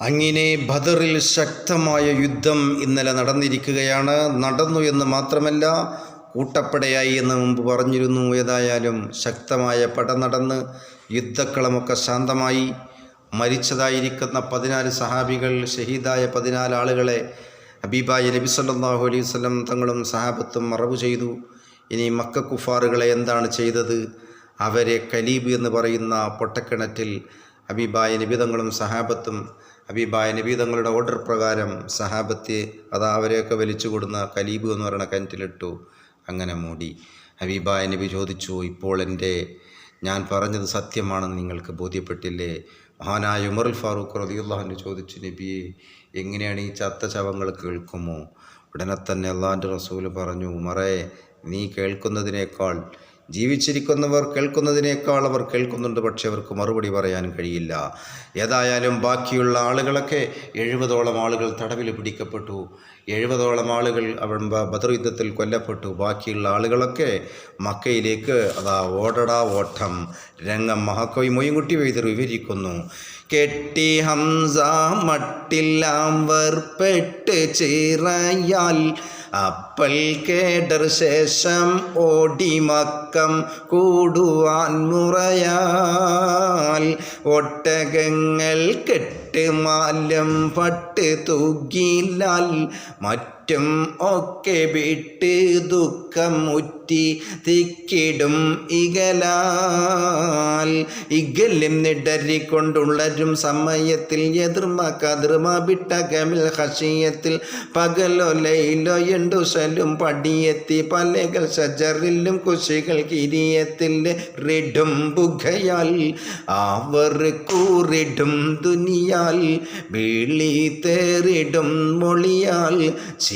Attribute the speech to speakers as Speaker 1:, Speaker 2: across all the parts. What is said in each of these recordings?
Speaker 1: അങ്ങനെ ബദറിൽ ശക്തമായ യുദ്ധം ഇന്നലെ നടന്നിരിക്കുകയാണ്. നടന്നു എന്ന് മാത്രമല്ല കൂട്ടപ്പടയായി എന്ന് മുമ്പ് പറഞ്ഞിരുന്നു. ഏതായാലും ശക്തമായ പട നടന്ന് യുദ്ധക്കളമൊക്കെ ശാന്തമായി. മരിച്ചതായിരിക്കുന്ന പതിനാല് സഹാബികൾ ഷഹീദായ പതിനാല് ആളുകളെ ഹബീബായ നബി സല്ലാഹു അലൈഹി വസല്ലം തങ്ങളും സഹാബത്തും മറവ് ചെയ്തു. ഇനി മക്ക കുഫാറുകളെ എന്താണ് ചെയ്തത്? അവരെ കലീബ് എന്ന് പറയുന്ന പൊട്ടക്കിണറ്റിൽ ഹബീബായ നിബിതങ്ങളും സഹാബത്തും ഹബീബായ നിബിതങ്ങളുടെ ഓർഡർ പ്രകാരം സഹാബത്തെ അതാ അവരെയൊക്കെ വലിച്ചു കൊടുന്ന കലീബ് എന്ന് പറയുന്ന കിണറ്റിലിട്ടു. അങ്ങനെ മൂടി. ഹബീബായ നബി ചോദിച്ചു ഇപ്പോൾ എന്റെ ഞാൻ പറഞ്ഞത് സത്യമാണെന്ന് നിങ്ങൾക്ക് ബോധ്യപ്പെട്ടില്ലേ? മഹാനായ ഉമർ ഫാറൂഖ് റസൂലുള്ളാഹിനെ ചോദിച്ചു നബിയെ എങ്ങനെയാണ് ഈ ചത്ത ശവങ്ങൾ കേൾക്കുമോ? ഉടനെ തന്നെ അള്ളാഹിന്റെ റസൂൽ പറഞ്ഞു ഉമറേ നീ കേൾക്കുന്നതിനേക്കാൾ ജീവിച്ചിരിക്കുന്നവർ കേൾക്കുന്നതിനേക്കാൾ അവർ കേൾക്കുന്നുണ്ട് പക്ഷേ അവർക്ക് മറുപടി പറയാൻ കഴിയില്ല. ഏതായാലും ബാക്കിയുള്ള ആളുകളൊക്കെ എഴുപതോളം ആളുകൾ തടവിൽ പിടിക്കപ്പെട്ടു. എഴുപതോളം ആളുകൾ അവൻ ബദർ യുദ്ധത്തിൽ കൊല്ലപ്പെട്ടു. ബാക്കിയുള്ള ആളുകളൊക്കെ മക്കയിലേക്ക് അതാ ഓടടാ ഓട്ടം. രംഗം മഹാകവി മൊയ്യൻകുട്ടി വൈദ്യർ വിവരിക്കുന്നു. കെട്ടി ഹംസ മട്ടില്ലാം പെട്ട് ചിറയാൽ. അപ്പൽ കേടർ ശേഷം ഓടി മക്കം കൂടുവാൻ മുറയാൽ. ഒട്ടകങ്ങൾ കെട്ട് മാലം പട്ട് തൂകിലാൽ. മറ്റും ഒക്കെ വിട്ട് ദുഃഖം മുറ്റി തിക്കിടും ഇകലാൽ. ഇകലും നിടരിക്കൊണ്ടുള്ളരും സമയത്തിൽ എതിർമ കതിർമ വിട്ട കമിൽ ഹഷിയത്തിൽ പകലോ ലൈലോ എണ്ടുസലും പടിയെത്തി പലകൾ ഷജറിലും കുശികൾ കിരിയത്തിൽ റിടും പുകയാൽ. അവർ കൂറിടും ദുനിയാൽ. വിളി തേറിടും മൊളിയാൽ.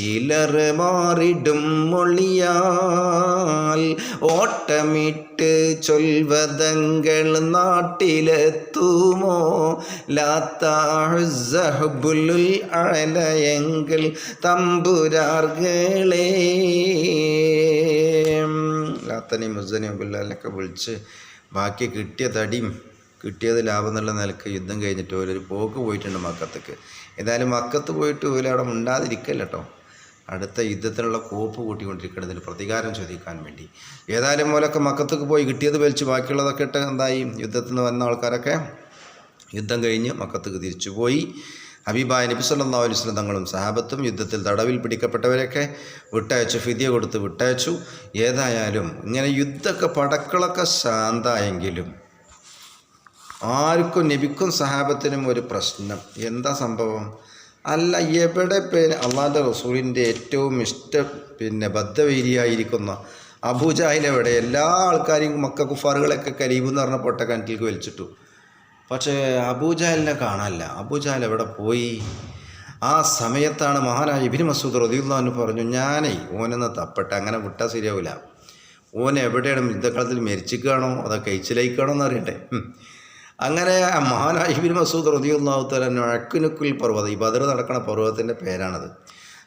Speaker 1: ചിലർ മാറിടും മൊളിയാൽ ഓട്ടമിട്ട് ചൊൽവതങ്ങൾ നാട്ടിലെത്തുമോ? ലാത്താഹുൽ അലയെങ്കിൽ തമ്പുരാർകളെ. ലാത്തനെയും മുസനെയും പിള്ളേരൊക്കെ വിളിച്ച് ബാക്കി കിട്ടിയ തടിയും കിട്ടിയത് ലാഭം എന്നുള്ള നിലയ്ക്ക് യുദ്ധം കഴിഞ്ഞിട്ട് ഒരു പോക്ക് പോയിട്ടുണ്ട് മക്കത്തേക്ക്. ഏതായാലും മക്കത്ത് പോയിട്ട് ഓരോ അവിടെ മുണ്ടാതിരിക്കല്ല അടുത്ത യുദ്ധത്തിനുള്ള കോപ്പ് കൂട്ടിക്കൊണ്ടിരിക്കുന്നതിന് പ്രതികാരം ചോദിക്കാൻ വേണ്ടി. ഏതായാലും പോലൊക്കെ മക്കത്തേക്ക് പോയി കിട്ടിയത് വലിച്ച് ബാക്കിയുള്ളതൊക്കെ ഇട്ട് എന്തായി? യുദ്ധത്തിൽ നിന്ന് വന്ന ആൾക്കാരൊക്കെ യുദ്ധം കഴിഞ്ഞ് മക്കത്തേക്ക് തിരിച്ചു പോയി. ഹബീബായ നബി സല്ലല്ലാഹു അലൈഹി വസല്ലം തങ്ങളും സഹാബത്തും യുദ്ധത്തിൽ തടവിൽ പിടിക്കപ്പെട്ടവരെയൊക്കെ വിട്ടയച്ചു ഫിദിയ കൊടുത്ത് വിട്ടയച്ചു. ഏതായാലും ഇങ്ങനെ യുദ്ധമൊക്കെ പടക്കളൊക്കെ ശാന്തായെങ്കിലും ആർക്കും നബിക്കും സഹാബത്തിനും ഒരു പ്രശ്നം. എന്താ സംഭവം? അല്ല എവിടെ പിന്നെ അള്ളാന്റെ റസൂലിന്റെ ഏറ്റവും ഇഷ്ട പിന്നെ ബദ്ധവീരിയായിരിക്കുന്ന അബൂജാഹിലെവിടെ എല്ലാ ആൾക്കാരെയും മക്ക കുഫാറുകളൊക്കെ കരീബ് എന്ന് പറഞ്ഞ പൊട്ട കിണറ്റിലേക്ക് വലിച്ചിട്ടു. പക്ഷേ അബൂജാലിനെ കാണാനില്ല. അബൂജാൽ എവിടെ പോയി? ആ സമയത്താണ് മഹാനായ ഇബിന് മസൂദ് റദിയുള്ളഹാന് പറഞ്ഞു ഞാനേ ഓനൊന്ന് തപ്പട്ടെ. അങ്ങനെ വിട്ടാൽ ശരിയാവില്ല ഓൻ എവിടെയാണ് യുദ്ധക്കളത്തിൽ മരിച്ചിക്കുകയാണോ അതോ കഴിച്ചിലേക്കാണോ എന്ന് അറിയട്ടെ. ഉം. അങ്ങനെ മഹാനായ ഇബിൻ മസൂദ് റദിയുള്ളാഹു തലൻ അഴക്കുനുക്കുൽ പർവതം. ഈ ബദർ നടക്കുന്ന പർവതത്തിന്റെ പേരാണത്.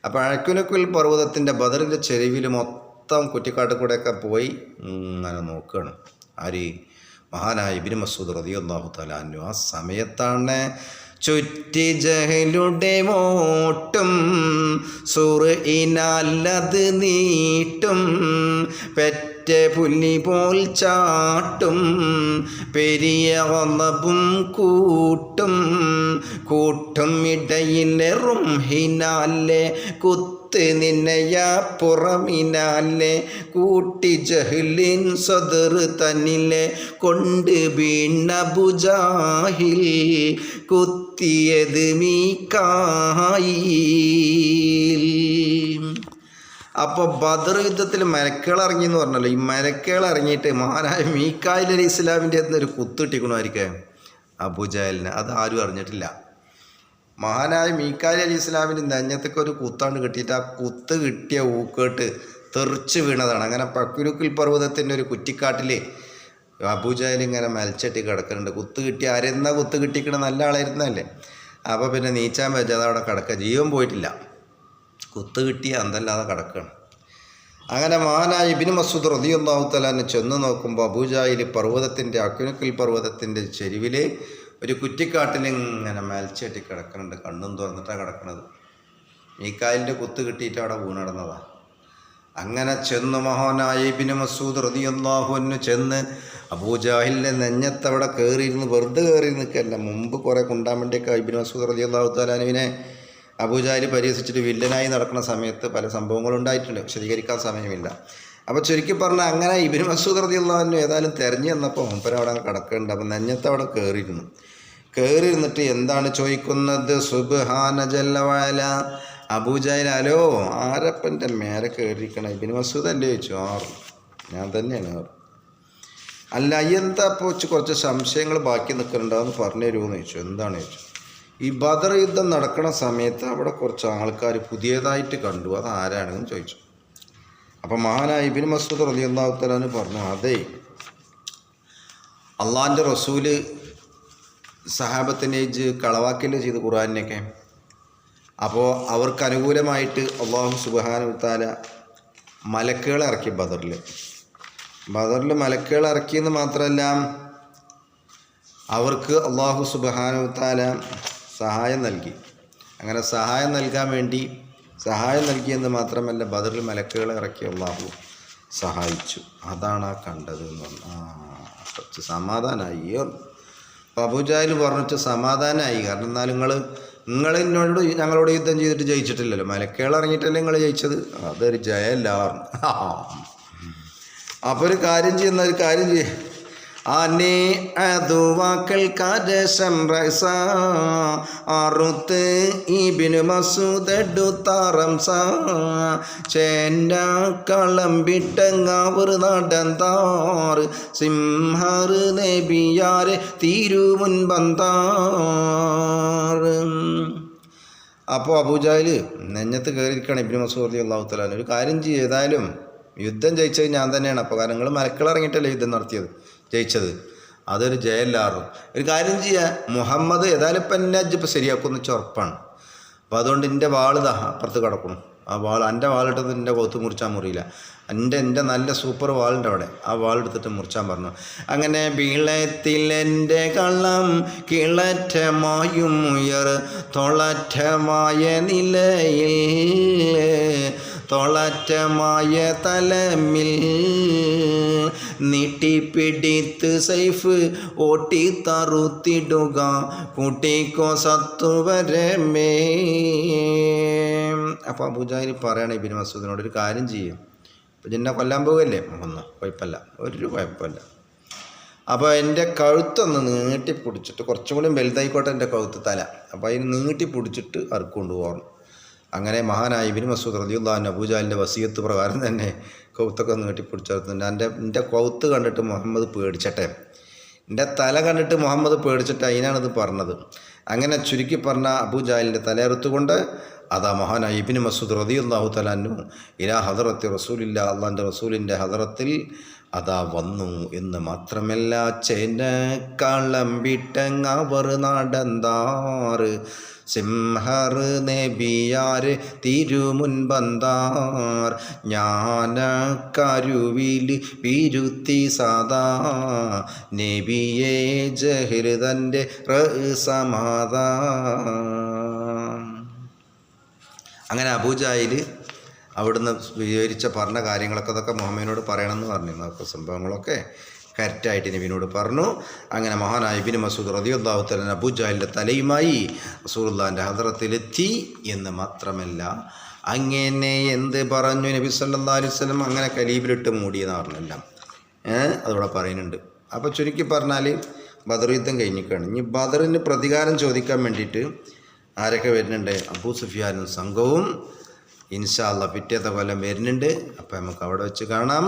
Speaker 1: അപ്പോൾ അഴക്കുനുക്കുൽ പർവതത്തിന്റെ ബദറിന്റെ ചെരുവിൽ മൊത്തം കുറ്റിക്കാട്ടിൽ കൂടെയൊക്കെ പോയി അങ്ങനെ നോക്കുകയാണ് ആര്? മഹാനായ ഇബിൻ മസൂദ് റദിയുള്ളാഹു തലാനു ആ സമയത്താണ് ചുറ്റി ജഹലുടെ മോട്ടും സുറിനാലത് നീട്ടും പെറ്റ പുലി പോൽ ചാട്ടും പെരിയ വന്നവും കൂട്ടും. കൂട്ടും ഇടയിലെ റുംഹിനാലെ കുത്ത് നിന്നയ പുറമിനാലെ കൂട്ടി ജഹ്ലിൻ സദർ തന്നിലെ കൊണ്ട് വീണ ബുജാഹിൽ കുത്തിയത് മീക്കായി അപ്പോൾ ബദർ യുദ്ധത്തിൽ മരക്കേൾ ഇറങ്ങി എന്ന് പറഞ്ഞല്ലോ. ഈ മരക്കേൾ ഇറങ്ങിയിട്ട് മഹാനായ മീക്കായിൽ അലി ഇസ്ലാമിന്റെ ഒരു കുത്ത് കിട്ടിക്കണമായിരിക്കും? അബുജാലിന് അത് ആരും അറിഞ്ഞിട്ടില്ല. മഹാനായ മീക്കാലി അലി ഇസ്ലാമിന്റെ നെഞ്ഞത്തൊക്കെ ഒരു കുത്താണ്ട് കിട്ടിയിട്ട് ആ കുത്ത് കിട്ടിയ ഊക്കേട്ട് തെറിച്ച് വീണതാണ്. അങ്ങനെ പക്കുരുക്കിൽ പർവതത്തിന്റെ ഒരു കുറ്റിക്കാട്ടിൽ അബൂജാൽ ഇങ്ങനെ മലച്ചട്ടി കിടക്കുന്നുണ്ട്. കുത്ത് കിട്ടി ആരെന്നാ കുത്ത് കിട്ടിക്കണ നല്ല ആളായിരുന്നല്ലേ? അപ്പോൾ പിന്നെ നീച്ചാൻ പറ്റാതെ അവിടെ കിടക്കുക. ജീവൻ പോയിട്ടില്ല. കുത്ത് കിട്ടിയ അന്തല്ലാതെ കിടക്കുകയാണ് അങ്ങനെ മഹാനായ ഇബിന് മസൂദ് റതിയൊന്നാവുത്തലാന്ന് ചെന്ന് നോക്കുമ്പോൾ അബൂജായിൽ പർവതത്തിന്റെ അക്കുനുക്കൽ പർവതത്തിന്റെ ചെരുവിൽ ഒരു കുറ്റിക്കാട്ടിൽ ഇങ്ങനെ മേൽച്ചേട്ടി കിടക്കുന്നുണ്ട്. കണ്ണും തുറന്നിട്ടാണ് കിടക്കുന്നത് മീക്കാലിന്റെ കുത്ത് കിട്ടിയിട്ട് അവിടെ വീണടന്നതാണ് അങ്ങനെ ചെന്ന് മഹാനായ ഇബിന് മസൂദ് റതിയൊന്നാഹുവിന് ചെന്ന് അബൂജാഹിലിന്റെ നെഞ്ഞത്തവിടെ കയറിയിരുന്ന് വെറുതെ കയറി നിൽക്കല്ല. മുമ്പ് കുറേ കൊണ്ടാൻ വേണ്ടിയൊക്കെ ഇബിന് മസൂദ് റതിയല്ലാഹു താലാനുവിനെ അബൂജാഹിൽ പരിഹസിച്ചിട്ട് വില്ലനായി നടക്കുന്ന സമയത്ത് പല സംഭവങ്ങളും ഉണ്ടായിട്ടുണ്ട് വിശദീകരിക്കാൻ സമയമില്ല. അപ്പോൾ ചുരുക്കി പറഞ്ഞാൽ അങ്ങനെ ഇബിന് മസൂദ് റതിയുള്ളവനും ഏതായാലും തിരഞ്ഞു തന്നപ്പോൾ മുമ്പര അവിടെ കിടക്കുന്നുണ്ട് അപ്പം നെഞ്ഞത്ത് അവിടെ കയറിയിരുന്നു കയറിയിരുന്നിട്ട് എന്താണ് ചോദിക്കുന്നത്? സുബ്ഹാന ജല്ലവാല അബൂജാഹിൽ അലോ ആരപ്പന്റെ മേലെ കയറിയിരിക്കണം ഇബിന് മസൂദ് അല്ലേ ചോദിച്ചു. ആറ് ഞാൻ തന്നെയാണ് ആറ് അല്ല എന്താ ഇപ്പോൾ കുറച്ച് സംശയങ്ങൾ ബാക്കി നിൽക്കുന്നുണ്ടാന്ന് പറഞ്ഞു തരുമോ? എന്ന് ചോദിച്ചു. എന്താണ്? ചോദിച്ചു. ഈ ബദർ യുദ്ധം നടക്കുന്ന സമയത്ത് അവിടെ കുറച്ച് ആൾക്കാർ പുതിയതായിട്ട് കണ്ടു. അത് ആരാണെന്ന് ചോദിച്ചു. അപ്പോൾ മഹാനായ ഇബിൻ മസൂദ് റലി അള്ളാഹുത്തലാന്ന് പറഞ്ഞു അതെ അള്ളാഹിന്റെ റസൂൽ സഹാബത്തിനെ കളവാക്കില്ല ചെയ്ത് ഖുറാനിനൊക്കെ അപ്പോൾ അവർക്ക് അനുകൂലമായിട്ട് അള്ളാഹു സുബാനുത്താല മലക്കുകളെ ഇറക്കി ബദറിൽ ബദറിൽ മലക്കുകൾ ഇറക്കിയെന്ന് മാത്രമല്ല അവർക്ക് അള്ളാഹു സുബാനുത്താല സഹായം നൽകി. അങ്ങനെ സഹായം നൽകാൻ വേണ്ടി സഹായം നൽകിയെന്ന് മാത്രമല്ല ബദറിൽ മലക്കുകളെ ഇറക്കി അള്ളാഹു സഹായിച്ചു. അതാണ് ആ കണ്ടത് എന്ന് പറഞ്ഞു. കുറച്ച് സമാധാനമായി അപ്പോൾ അബൂജാഹിൽ പറഞ്ഞിട്ട് സമാധാനമായി കാരണം എന്നാൽ നിങ്ങൾ നിങ്ങൾ എന്നോട് ഞങ്ങളോട് യുദ്ധം ചെയ്തിട്ട് ജയിച്ചിട്ടില്ലല്ലോ. മലക്കുകൾ ഇറങ്ങിയിട്ടല്ലേ നിങ്ങൾ ജയിച്ചത്? അതൊരു ജയമല്ല പറഞ്ഞു അപ്പോൾ ഒരു കാര്യം ചെയ്യുന്ന ഒരു കാര്യം ചെയ്യ. അനേ അതുവാക്കൽ കാരശം റസ അറുത്ത് ഇബിന് മസൂദെടുത്താറം കളം വിട്ടങ്ങാവർ നടന്താറ് സിംഹറ് നബിയാരെ തിരുമുൻപന്താറ് അപ്പോൾ അബൂജാഹിൽ നെഞ്ഞത്ത് കയറിയിരിക്കുകയാണ് ഇബിന് മസൂദ് അള്ളാഹു തലാൻ ഒരു കാര്യം ചെയ്താലും യുദ്ധം ജയിച്ചത് ഞാൻ തന്നെയാണ്. അപ്പോൾ കാരണം നിങ്ങൾ മലക്കളിറങ്ങിയിട്ടല്ലേ യുദ്ധം നടത്തിയത്? ജയിച്ചത്. അതൊരു ജയല്ലാറും ഒരു കാര്യം ചെയ്യുക മുഹമ്മദ് ഏതായാലും ഇപ്പം എന്നെ ഇപ്പം ശരിയാക്കുമെന്ന് വെച്ചാൽ ഉറപ്പാണ്. അപ്പം അതുകൊണ്ട് എന്റെ വാളിതാ അപ്പുറത്ത് കിടക്കണം ആ വാൾ എന്റെ വാളിട്ടത് എന്റെ കൊത്ത് മുറിച്ചാൽ മുറിയില്ല. എന്റെ എന്റെ നല്ല സൂപ്പർ വാളുണ്ട് അവിടെ. ആ വാളെടുത്തിട്ട് മുറിച്ചാൻ പറഞ്ഞു. അങ്ങനെ വിളത്തിൽ എന്റെ കള്ളം കിളറ്റമായും ഉയർ തൊളറ്റമായ നിലയിൽ തൊളറ്റമായ തലമിൽ നീട്ടിപ്പിടിത്ത് സൈഫ് ഓട്ടി തറുത്തിടുക കൂട്ടിക്കോ സത്തുവരമേ അപ്പോൾ അബൂജാഹിൽ പറയണേ ഇബിൻ മസൂദിനോട് ഒരു കാര്യം ചെയ്യും. ഇപ്പം ജിന്നെ കൊല്ലാൻ പോകല്ലേ ഒന്ന് കുഴപ്പമില്ല ഒരു കുഴപ്പമില്ല അപ്പോൾ എന്റെ കഴുത്തൊന്ന് നീട്ടി പിടിച്ചിട്ട് കുറച്ചും കൂടി വലുതായിക്കോട്ടെ എന്റെ കഴുത്ത് തല. അപ്പോൾ അതിന് നീട്ടി പിടിച്ചിട്ട് അറുക്കൊണ്ട് പോകണം അങ്ങനെ മഹാനായ ഇബിൻ മസൂദ് റലിയുല്ലാൻ അബൂജാലിന്റെ വസീയത്ത് പ്രകാരം തന്നെ കൗത്തൊക്കെ ഒന്ന് കെട്ടിപ്പിടിച്ചു എന്റെ എന്റെ കൗത്ത് കണ്ടിട്ട് മുഹമ്മദ് പേടിച്ചട്ടെ? എന്റെ തല കണ്ടിട്ട് മുഹമ്മദ് പേടിച്ചിട്ട് അതിനാണിത് പറഞ്ഞത്. അങ്ങനെ ചുരുക്കി പറഞ്ഞ അബൂജാലിന്റെ തലയെറുത്തുകൊണ്ട് അതാ മഹാനായ ഇബിൻ മസൂദ് റതിയുല്ലാഹു തലാന്നു ഇലാ ഹദറത്തി റസൂലില്ല അള്ളാന്റെ റസൂലിന്റെ ഹദറത്തിൽ അതാ വന്നു എന്ന് മാത്രമല്ല ചേന കളം വിട്ടങ്ങവർ നടന്താറ് സിംഹർ നബിയാര് തിരുമുൻപന്താർ. ജ്ഞാന കരുവിൽ വിരുത്തി സദാ. നബിയെ ജഹൃതന്റെ സമാധാ അങ്ങനെ അബൂജായിൽ അവിടുന്ന് വിവരിച്ച പറഞ്ഞ കാര്യങ്ങളൊക്കെ അതൊക്കെ മുഹമ്മദിനോട് പറയണമെന്ന് പറഞ്ഞിരുന്നു അപ്പോൾ സംഭവങ്ങളൊക്കെ കറക്റ്റായിട്ട് നബിനോട് പറഞ്ഞു. അങ്ങനെ മഹാനായ ബിൻ മസൂദ് റതിയുല്ലാഹു തലൻ അബുജാലിന്റെ തലയുമായി റസൂലുള്ളാഹിന്റെ ഹദറത്തിലെത്തി എന്ന് മാത്രമല്ല അങ്ങനെ എന്ത് പറഞ്ഞു നബി സല്ലാ അലൈഹി സ്വലം അങ്ങനെ കലീബിലിട്ട് മൂടിയെന്ന് പറഞ്ഞെല്ലാം ഏഹ് അതവിടെ പറയുന്നുണ്ട്. അപ്പോൾ ചുരുക്കി പറഞ്ഞാൽ ബദർ യുദ്ധം കഴിഞ്ഞിക്കാണ് ഇനി ബദറിന് പ്രതികാരം ചോദിക്കാൻ വേണ്ടിയിട്ട് ആരൊക്കെ വരുന്നുണ്ട്? അബൂ സുഫിയാനും സംഘവും ഇൻഷാല്ല പിറ്റേത്തെ കൊല്ലം വരുന്നുണ്ട്. അപ്പോൾ നമുക്ക് അവിടെ വെച്ച് കാണാം.